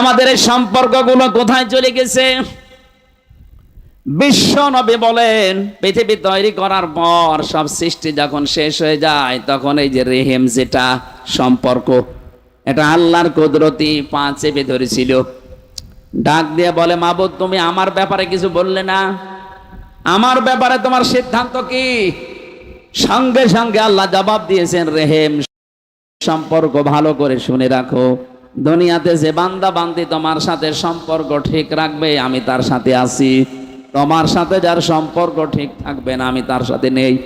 আমাদের এই সম্পর্কগুলো কোথায় চলে গেছে? বিশ্ব নবী বলেন, পৃথিবী তৈরি করার পর সব সৃষ্টি যখন শেষ হয়ে যায়, তখন এই যে রেহেম যেটা সম্পর্ক, এটা আল্লাহর কুদরতি পা চেপে ধরেছিল। ডাক দিয়ে বলে, মাবুদ, তুমি আমার ব্যাপারে কিছু বললে না? আমার ব্যাপারে তোমার সিদ্ধান্ত কি? সঙ্গে সঙ্গে আল্লাহ জবাব দিয়েছেন, রেহেম, সম্পর্ক ভালো করে শুনে রাখো। দুনিয়াতে যে বান্দা বান্দি তোমার সাথে সম্পর্ক ঠিক রাখবে, আমি তার সাথে আছি। তোমার সাথে যার সম্পর্ক ঠিক থাকবে না, আমি তার সাথে নেই।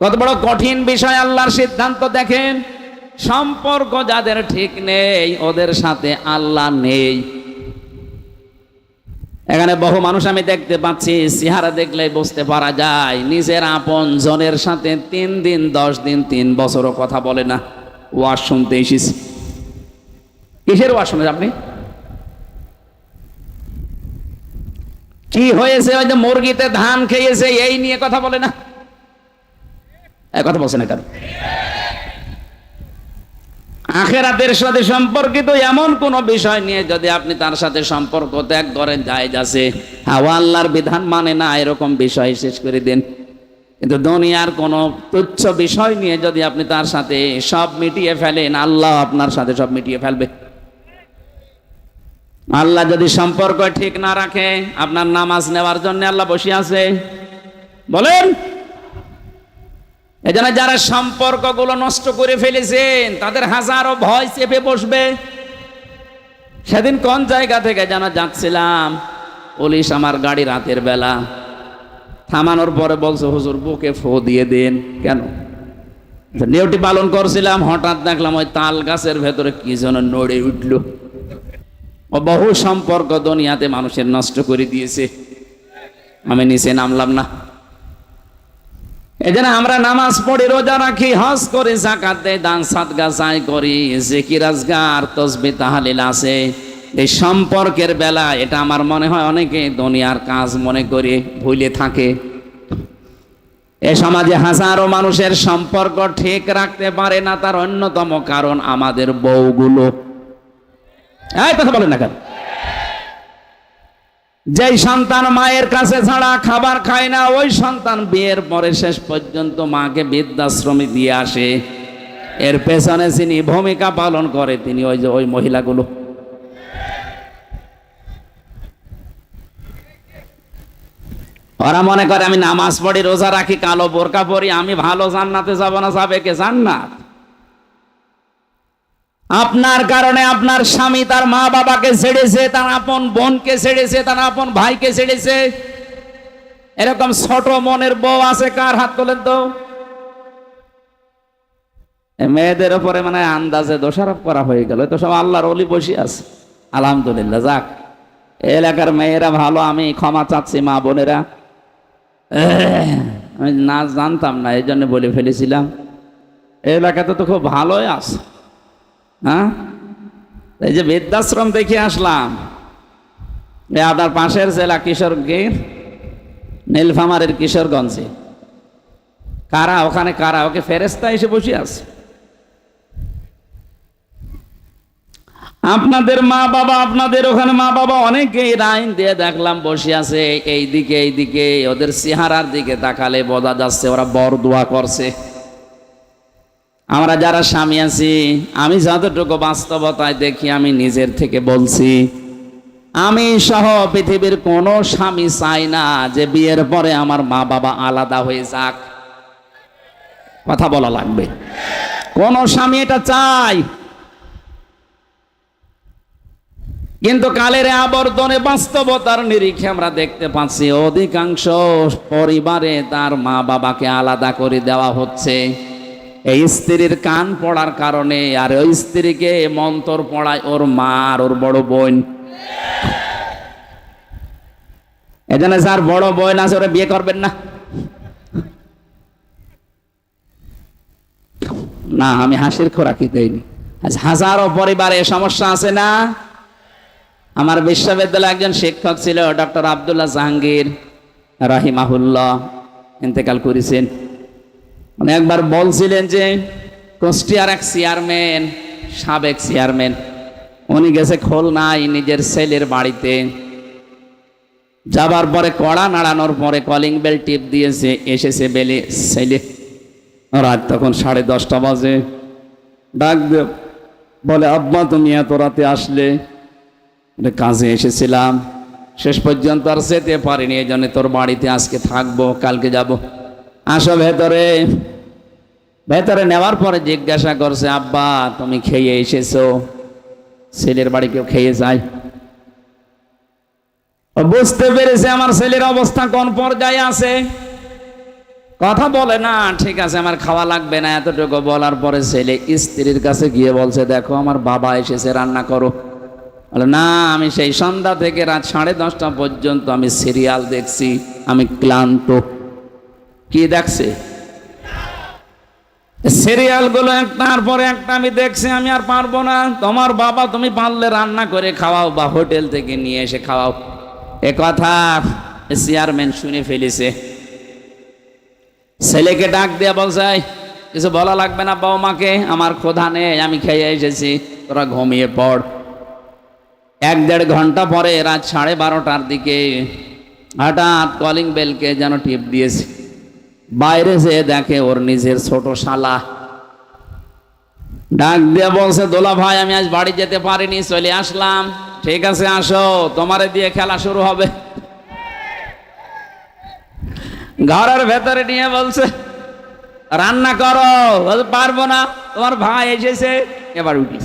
কত বড় কঠিন বিষয় আল্লাহর সিদ্ধান্ত, দেখেন। সম্পর্ক যাদের ঠিক নেই, ওদের সাথে আল্লাহ নেই। এখানে বহু মানুষ আমি দেখতে পাচ্ছি, চেহারা দেখলে বুঝতে পারা যায়, নিজের আপন জনের সাথে তিন দিন, দশ দিন, তিন বছরও কথা বলে না। ওয়াজ শুনতে এসেছি। কিসের শুনে আপনি? কি হয়েছে? যে মুরগিতে ধান খেয়েছে, এই নিয়ে কথা বলে না? কথা বলছে না কেন আখেরাতের সাথে সম্পর্কিত এমন কোন বিষয় নিয়ে যদি আপনি তার সাথে সম্পর্ক ত্যাগ করেন হাওয়া আল্লাহর বিধান মানে না, এরকম বিষয় শেষ করে দিন। কিন্তু দুনিয়ার কোনো তুচ্ছ বিষয় নিয়ে যদি আপনি তার সাথে সব মিটিয়ে ফেলেন, আল্লাহ আপনার সাথে সব মিটিয়ে ফেলবে। আল্লাহ যদি সম্পর্ক ঠিক না রাখে, আপনার নামাজ নেওয়ার জন্য আল্লাহ বসে আছে। বলেন, এজন্য যারা সম্পর্কগুলো নষ্ট করে ফেলেছেন, তাদের হাজারো ভয় চেপে বসবে। সেদিন কোন জায়গা থেকে যেন যাচ্ছিলাম, পুলিশ আমার গাড়ি রাতের বেলা থামানোর পরে বলছে, হুজুর, বুকে ফো দিয়ে দিন। কেন? নিয়মটি পালন করছিলাম, হঠাৎ দেখলাম ওই তাল গাছের ভেতরে কি যেন নড়ে উঠল। বহু সম্পর্ক দুনিয়াতে মানুষের নষ্ট করে দিয়েছে। আমি নিচে নামলাম না। এই আমরা নামাজ পড়ি রোজা রাখি, হজ করি জাকাত দেয় দান সাদগা চাই করি জিকিরাজগার তসবি, তাহালিল আছে। এই সম্পর্কের বেলা, এটা আমার মনে হয় অনেকে দুনিয়ার কাজ মনে করে ভুলে থাকে। এ সমাজে হাজারো মানুষের সম্পর্ক ঠিক রাখতে পারে না, তার অন্যতম কারণ আমাদের বউগুলো। এই কথা বলেন না কেন? যেই সন্তান মায়ের কাছে ছাড়া খাবার খায় না, ওই সন্তান বিয়ের পরে শেষ পর্যন্ত মাকে বৃদ্ধাশ্রমে দিয়ে আসে। এর পেছনে যিনি ভূমিকা পালন করে, তিনি ওই যে ওই মহিলাগুলো। ওরা মনে করে, আমি নামাজ পড়ি, রোজা রাখি, কালো বোরকা পরি, আমি ভালো জান্নাতে যাব না, যাবে কে জান্নাত? আপনার কারণে আপনার স্বামী তার মা বাবাকে ছেড়েছে, তার আপন বোনকে ছেড়েছে, তার আপন ভাইকে ছেড়েছে। এরকম ছোট মনের বউ আছে কার হাত তোলেন তো? মেয়েদের উপরে মানে আন্দাজে দোষারোপ করা হয়ে গেল তো সব আল্লাহর অলি বসে আছে। আলহামদুলিল্লাহ, যাক। এলাকার মেয়েরা ভালো, আমি ক্ষমা চাচ্ছি মা বোনেরা। আমি না জানতাম না, এই জন্য বলে ফেলেছিলাম। এলাকাতে তো খুব ভালোই আছে। হ্যাঁ? এই যে বৃদ্ধাশ্রম দেখে আসলাম। আপনার পাশের জেলা কিশোরগঞ্জ নীলফামারের কিশোরগঞ্জে। কারা? ওখানে কারা? ওকে ফেরেস্তা এসে বসে আছে। আপনাদের মা বাবা, আপনাদের ওখানে মা বাবা অনেকেই লাইন দিয়ে দেখলাম বসে আছে। এই দিকে এই দিকে ওদের চেহারার দিকে তাকালে বোঝা যাচ্ছে ওরা বড় দোয়া করছে। আমরা যারা স্বামী আছি, আমি যতটুকু বাস্তবতায় দেখি, আমি নিজের থেকে বলছি, আমি সহ পৃথিবীর কোনো স্বামী চাই না যে বিয়ের পরে আমার মা বাবা আলাদা হয়ে যাক। কথা বলা লাগবে। কোন স্বামী এটা চাই। কিন্তু কালের আবর্তনে বাস্তবতার নিরিখে আমরা দেখতে পাচ্ছি, অধিকাংশ পরিবারে তার মা বাবাকে আলাদা করে দেওয়া হচ্ছে। এই স্ত্রীর কান পড়ার কারণে আর ওই স্ত্রীকে মন্তর পড়ায় ওর মা আর ওর বড় বোন। এজন্য যার বড় বোন আছে, ওরা বিয়ে করবেন না। না, আমি হাসির খোরাকি দেইনি হাজারো পরিবারে সমস্যা আছে না? আমার বিশ্ববিদ্যালয়ে একজন শিক্ষক ছিল, ডক্টর আবদুল্লাহ জাহাঙ্গীর, রাহিমাহুল্লাহ, ইন্তেকাল করেছেন। মানে একবার বলছিলেন যে, কুষ্টিয়ার এক চেয়ারম্যান, সাবেক চেয়ারম্যান, উনি গেছে খোল নাই নিজের ছেলের বাড়িতে। যাবার পরে কড়া নাড়ানোর পরে কলিং বেল টিপ দিয়েছে, এসেছে বেলে ছেলে। রাত তখন সাড়ে দশটা বাজে। ডাক বলে, আব্বা, তুমি এত রাতে আসলে? কাজে এসেছিলাম। শেষ পর্যন্ত আর যেতে পারিনি এই জন্য তোর বাড়িতে আজকে থাকব, কালকে যাব। আসো ভেতরে। ভেতরে নেওয়ার পরে জিজ্ঞাসা করছে, আব্বা, তুমি খেয়ে এসেছ? ছেলের বাড়ি কেউ খেয়ে যায়? বুঝতে পেরেছে আমার ছেলের অবস্থা কোন পর্যায়ে আছে। কথা বলে, না, ঠিক আছে, আমার খাওয়া লাগবে না। এতটুকু বলার পরে ছেলে স্ত্রীর কাছে গিয়ে বলছে, দেখো, আমার বাবা এসেছে, রান্না করো। বলে, না, আমি সেই সন্ধ্যা থেকে রাত সাড়ে দশটা পর্যন্ত আমি সিরিয়াল দেখছি, আমি ক্লান্ত। কি দেখছে? সিরিয়ালগুলো একটার পরে একটা আমি দেখছি, আমি আর পারব না। তোমার বাবা তুমি পারলে রান্না করে খাওয়াও বা হোটেল থেকে নিয়ে এসে খাওয়াও। এ কথা চেয়ারম্যান শুনে ফেলেছে। ছেলেকে ডাক দিয়ে বলছে কিছু বলা লাগবে না বাবা মাকে আমার ক্ষোধা নেই, আমি খেয়ে এসেছি, তোরা ঘুমিয়ে পড়। এক দেড় ঘণ্টা পরে রাত সাড়ে বারোটার দিকে হঠাৎ কলিং বেলকে যেন টিপ দিয়েছে। বাইরে যেয়ে দেখে ওর নিজের ছোট শালা। ডাক দিয়ে বলছে, দোলা ভাই, আমি আজ বাড়ি যেতে পারিনি, চলে আসলাম। ঠিক আছে, আসো, তোমারে দিয়ে খেলা শুরু হবে। ঘরের ভেতরে নিয়ে বলছে, রান্না করো পারব না, তোমার ভাই এসেছে। এবার উঠিস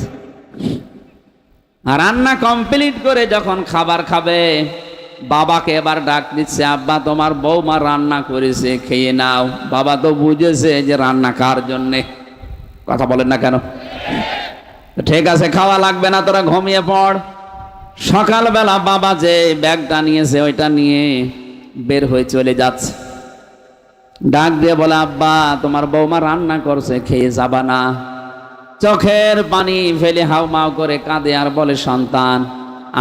রান্না কমপ্লিট করে যখন খাবার খাবে বাবাকে এবার ডাক দিচ্ছে, আব্বা, তোমার বৌমা রান্না করেছে, খেয়ে নাও। বাবা তো বুঝেছে যে রান্না কার জন্যে। কথা বলেন না কেন? ঠিক আছে, খাওয়া লাগবে না, তোরা ঘুমিয়ে পড়। সকালবেলা বাবা যে ব্যাগটা নিয়েছে, ওইটা নিয়ে বের হয়ে চলে যাচ্ছে। ডাক দিয়ে বলে, আব্বা, তোমার বৌমা রান্না করছে, খেয়ে যাবা না। চোখের পানি ফেলে হাউ মাউ করে কাঁদে আর বলে, সন্তান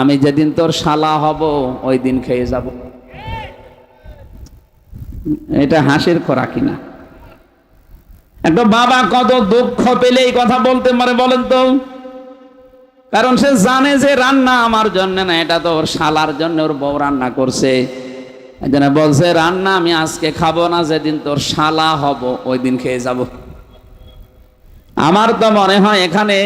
আমি যেদিন তোর শালা হব, ওই দিন খেয়ে যাব। এটা হাসির খোরা কিনা? একটা বাবা কত দুঃখ পেলে এই কথা বলতে পারে বলেন তো? কারণ সে জানে যে রান্না আমার জন্য না, এটা তো ওর শালার জন্য ওর বউ রান্না করছে। এই বলছে, রান্না আমি আজকে খাব না, যেদিন তোর শালা হব, ওই দিন খেয়ে যাব। আমার তো মনে হয় এখানে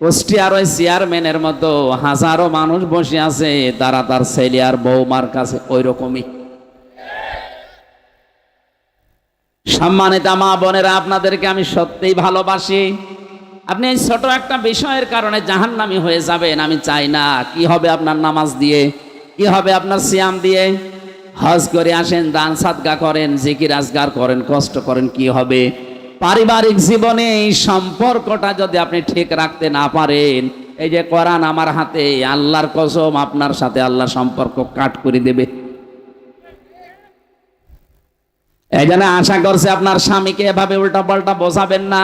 কুষ্টিয়ার ওই চেয়ারম্যানের মতো হাজারো মানুষ বসে আছে, তারা তার ছেলে আর বৌমার কাছে ওই রকমই সম্মানিত মা বোনেরা, আপনাদেরকে আমি সত্যিই ভালোবাসি। আপনি এই ছোট একটা বিষয়ের কারণে জাহান্নামি হয়ে যাবেন, আমি চাই না। কি হবে আপনার নামাজ দিয়ে? কি হবে আপনার সিয়াম দিয়ে? হজ করে আসেন, দান সাদগা করেন, জিকির আজগার করেন, কষ্ট করেন, কি হবে? পারিবারিক জীবনে এই সম্পর্কটা যদি আপনি ঠিক রাখতে না পারেন, এই যে কোরআন আমার হাতে, আল্লাহর কসম আপনার সাথে আল্লাহ সম্পর্ক কাট করে দেবে। এই জন্য আশা করছে আপনার স্বামীকে এভাবে উল্টা পাল্টা বোঝাবেন না,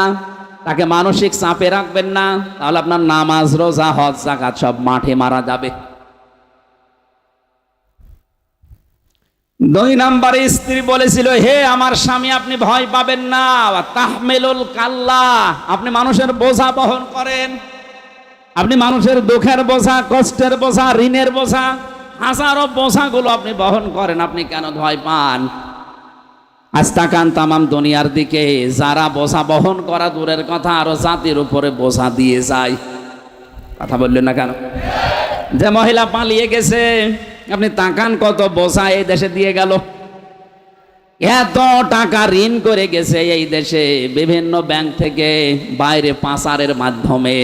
তাকে মানসিক চাপে রাখবেন না, তাহলে আপনার নামাজ, রোজা, হজ জাকাত সব মাঠে মারা যাবে। দুই নাম্বারে স্ত্রী বলেছিল, হে আমার স্বামী, আপনি ভয় পাবেন না। তাহমেলুল কাল্লা, আপনি মানুষের বোঝা বহন করেন। আপনি মানুষের দুঃখের বোঝা, কষ্টের বোঝা, ঋণের বোঝা, হাজারো বোঝাগুলো আপনি বহন করেন, আপনি কেন ভয় পান? আজ তাকান তামাম দুনিয়ার দিকে, যারা বোঝা বহন করা দূরের কথা, আরও জাতির উপরে বোঝা দিয়ে যায়। কথা বললেন না কেন? যে মহিলা পালিয়ে গেছে আপনি তাকান কত বসা এই দেশে দিয়ে গেল। এত টাকা ঋণ করে গেছে এই দেশে, বিভিন্ন ব্যাংক থেকে বাইরে পাচারের মাধ্যমে।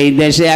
এই দেশে